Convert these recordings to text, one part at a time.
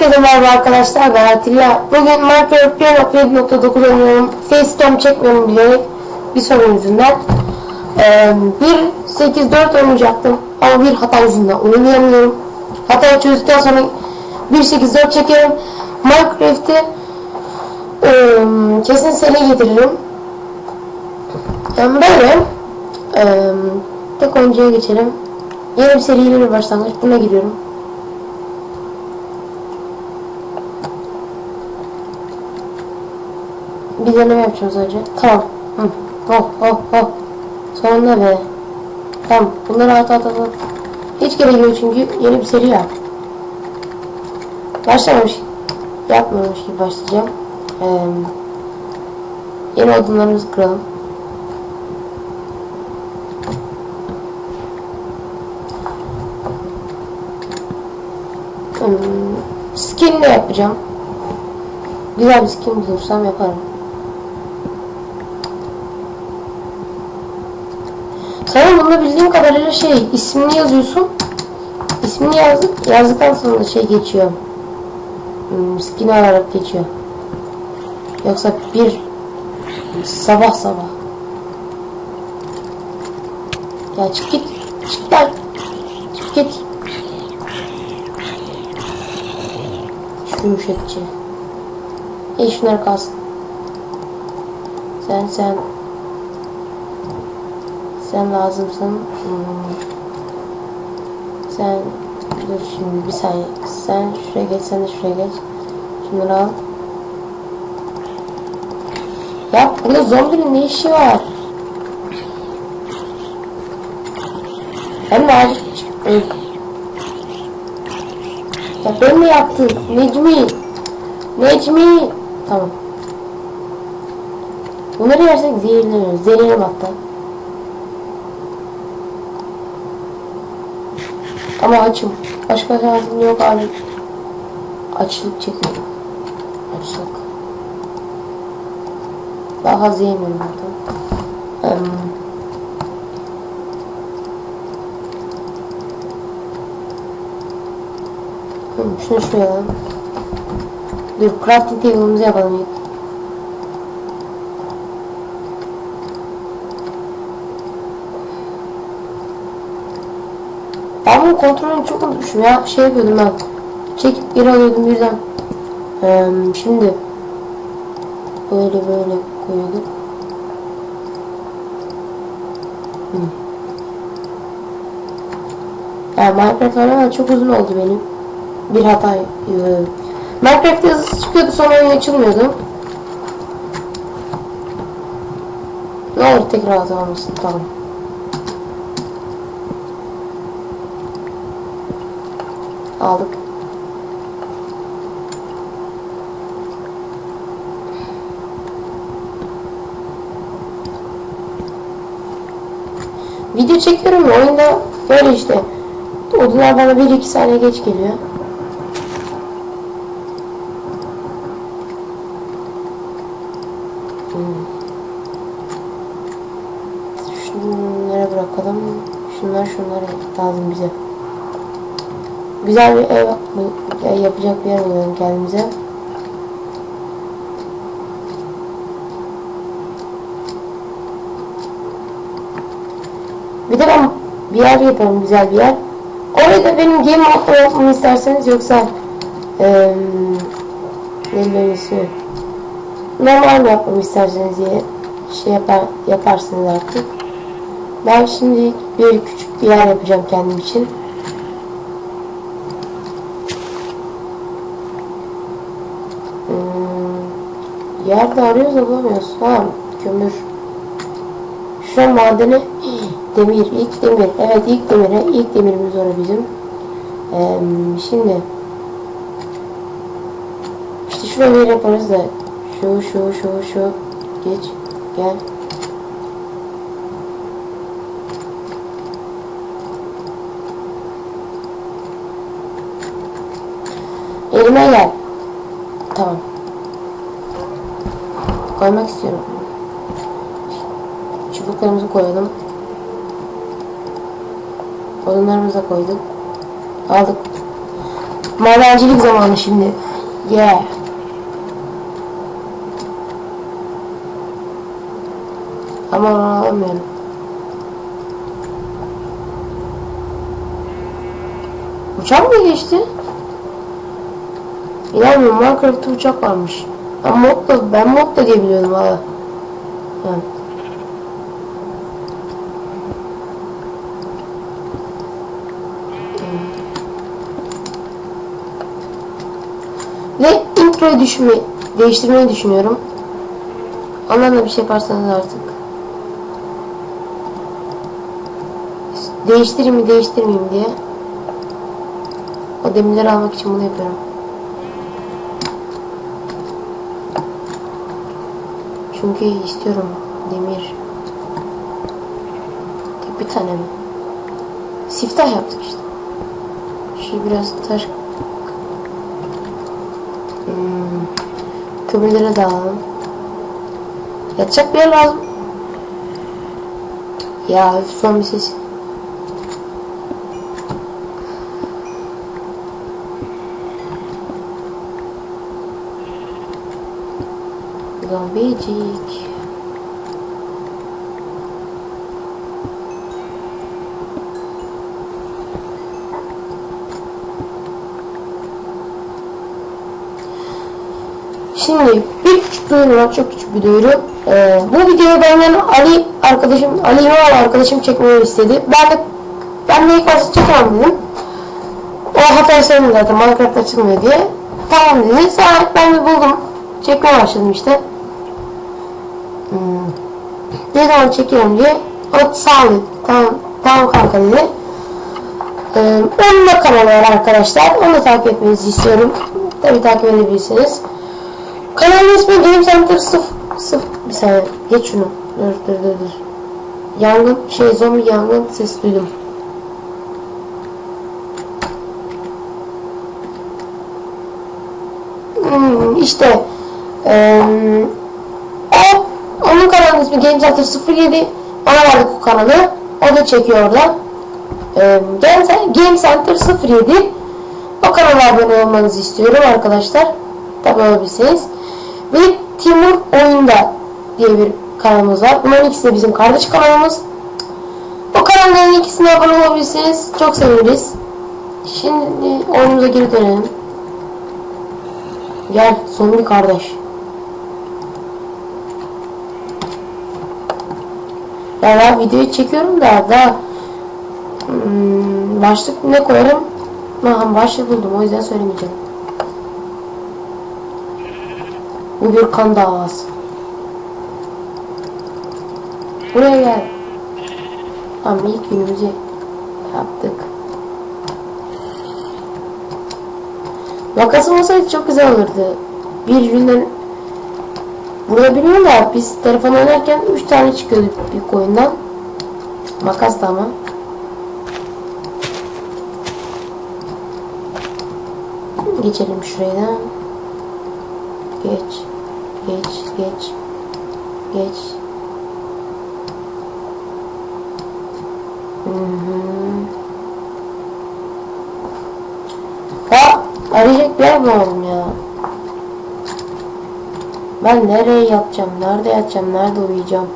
Herkese merhaba arkadaşlar ben Atilla. Bugün Minecraft 1.7.9 oynuyorum. Facecam çekmiyorum bilerek bir sorun yüzünden. Ee, 1.8.4 oynayacaktım ama bir hata yüzünden oynayamıyorum. Hatayı çözdükten sonra 1.8.4 çekerim. Minecraft'i e, kesin seri getiririm. Yani böyle e, tek oyuncuya geçelim. Yeni bir seriyle başlangıç. Buna giriyorum. Bir deneme yapacağım sadece. Tamam. Hı. Oh oh oh. Sonunda be. Tamam. Bunları at at at. Hiç gerek yok çünkü yeni bir seri ya. Başlamamış. Yapmamış gibi başlayacağım. Ee, yeni odunlarımızı kıralım. Hmm, skin de yapacağım. Güzel bir skin bulursam yaparım. Bunda bildiğim kadarıyla şey ismini yazıyorsun. İsmini yazdık yazdıktan sonra şey geçiyor. Hmm, skin olarak geçiyor. Yoksa bir sabah sabah. Ya çık git. Çık lan. Çık git. Şu yumuşatıcı. İyi şunlar kalsın. Sen sen sen lazımsın. Hmm. Sen dur şimdi bir saniye. Sen şuraya geç, sen de şuraya geç. Şunları al. Ya burada zombinin ne işi var? Ben de acil öl. Ya ben ne yaptım? Necmi. Necmi. Tamam. Bunları yersek zehirleniriz. Zehirlenelim hatta. Ama açım. Başka şansım yok abi. Açlık çekiyorum. Açlık. Daha fazla yemiyorum zaten. Hmm, şunu şuraya alalım. Dur crafting table'ımızı yapalım. Bunun kontrolünü çok unutmuşum ya. Şey yapıyordum ben. Çekip geri alıyordum birden. Ee, şimdi böyle böyle koyuyorduk. Hmm. Yani Minecraft oynamak çok uzun oldu benim. Bir hata. Ee, Minecraft yazısı çıkıyordu sonra oyun açılmıyordu. Ne olur tekrar hata olmasın tamam. Aldık. Video çekiyorum oyunda böyle işte. Odunlar bana 1-2 saniye geç geliyor. Güzel bir ev yapacak bir yer bulalım kendimize. Bir de ben bir yer yapalım güzel bir yer. Orada da benim game modda yapmamı isterseniz yoksa ne ismi normal yapmamı isterseniz diye şey yapar, yaparsınız artık. Ben şimdi bir küçük bir yer yapacağım kendim için. Yerde arıyoruz da bulamıyoruz. Ha kömür. Şu madeni demir. ilk demir. Evet ilk demir. ilk demirimiz orada bizim. Ee, şimdi işte şuraya bir yaparız da şu şu şu şu geç gel elime gel tamam koymak istiyorum. Çubuklarımızı koyalım. Odunlarımızı da koyduk. Aldık. Madencilik zamanı şimdi. Yeah. Ama alamıyorum. Uçak mı geçti? İnanmıyorum Minecraft'ta uçak varmış. Ben modda, ben modda diye biliyordum ha. Ve introyu düşme, değiştirmeyi düşünüyorum. Ondan da bir şey yaparsanız artık. Değiştireyim mi değiştirmeyeyim diye. O demirleri almak için bunu yapıyorum. Çünkü istiyorum demir. Tek bir tane mi? Siftah yaptık işte. Şu biraz taş Hmm. Kömürleri de alalım. Yatacak bir yer lazım. Ya son bir ses. Zombicik. Şimdi bir küçük duyuru var, çok küçük bir duyuru. Ee, bu videoyu benden Ali arkadaşım, Ali İmamoğlu arkadaşım çekmeyi istedi. Ben de ben de ilk başta çekemem dedim. O hata söylemedi zaten Minecraft açılmıyor diye. Tamam dedi. Sonra ben de buldum. Çekmeye başladım işte. Ne zaman çekiyorum diye. O sağ ol dedi. Tamam, tamam kanka dedi. Ee, onun da kanalı var arkadaşlar. Onu da takip etmenizi istiyorum. Tabi takip edebilirsiniz. Kanalın ismi Game Center 0 0 bir saniye geç şunu. Dur dur dur dur. Yangın şey zombi yangın ses duydum. Hmm, işte kanalının ismi Center 07 ona verdik o kanalı. O da çekiyor orada. Eee Game, Center 07 o kanala abone olmanızı istiyorum arkadaşlar. Tabi olabilirsiniz. Ve Timur Oyunda diye bir kanalımız var. Bunların ikisi de bizim kardeş kanalımız. O kanalların ikisine abone olabilirsiniz. Çok seviniriz. Şimdi oyunumuza geri dönelim. Gel son bir kardeş. Ya ben videoyu çekiyorum da daha hmm, başlık ne koyarım? Ha, başlık buldum o yüzden söylemeyeceğim. Bu bir kan davası. Buraya gel. Tamam ilk günümüzü yaptık. Makasım olsaydı çok güzel olurdu. Bir günden Burada bilmiyorum da biz telefon oynarken 3 tane çıkıyordu bir koyundan. Makas da ama. Geçelim şuraya. Geç. Geç, geç. Geç. Hı hı. Ha, arayacak bir yer bulamadım ya. Ben nereye yatacağım, nerede yatacağım, nerede uyuyacağım?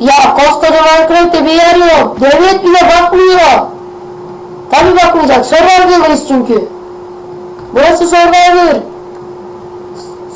Ya koskoca Minecraft'te bir yer yok. Devlet bile bakmıyor. Tabi bakmayacak. Survivor'dayız çünkü. Burası Survivor.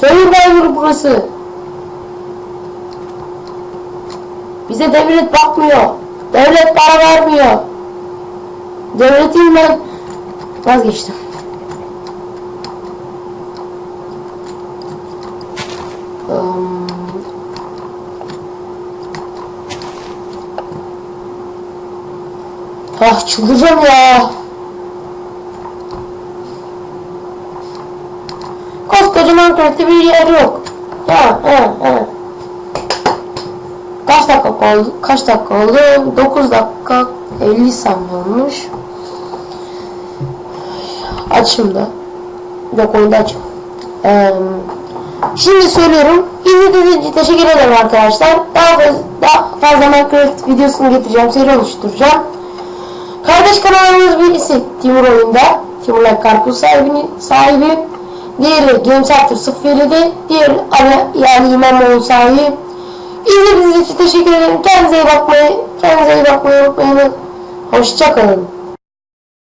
Survivor burası. Bize devlet bakmıyor. Devlet para vermiyor. Devletin ben vazgeçtim. Ah çıldıracağım ya. Koskoca Minecraft'te bir yer yok. Ya, ha, ha. Kaç dakika oldu? Kaç dakika oldu? 9 dakika 50 saniye olmuş. Açım da. Yok oyunda açım. Ee, şimdi söylüyorum. İzlediğiniz için teşekkür ederim arkadaşlar. Daha fazla, daha fazla Minecraft videosunu getireceğim, seri oluşturacağım. Kardeş kanalımız birisi Timur Oyunda. Timur'la Karpuz sahibini, sahibi. Diğeri Games After 07. Diğeri Ali, yani İmamoğlu sahibi. İzlediğiniz için teşekkür ederim. Kendinize iyi bakmayı, kendinize iyi bakmayı unutmayın. Hoşçakalın.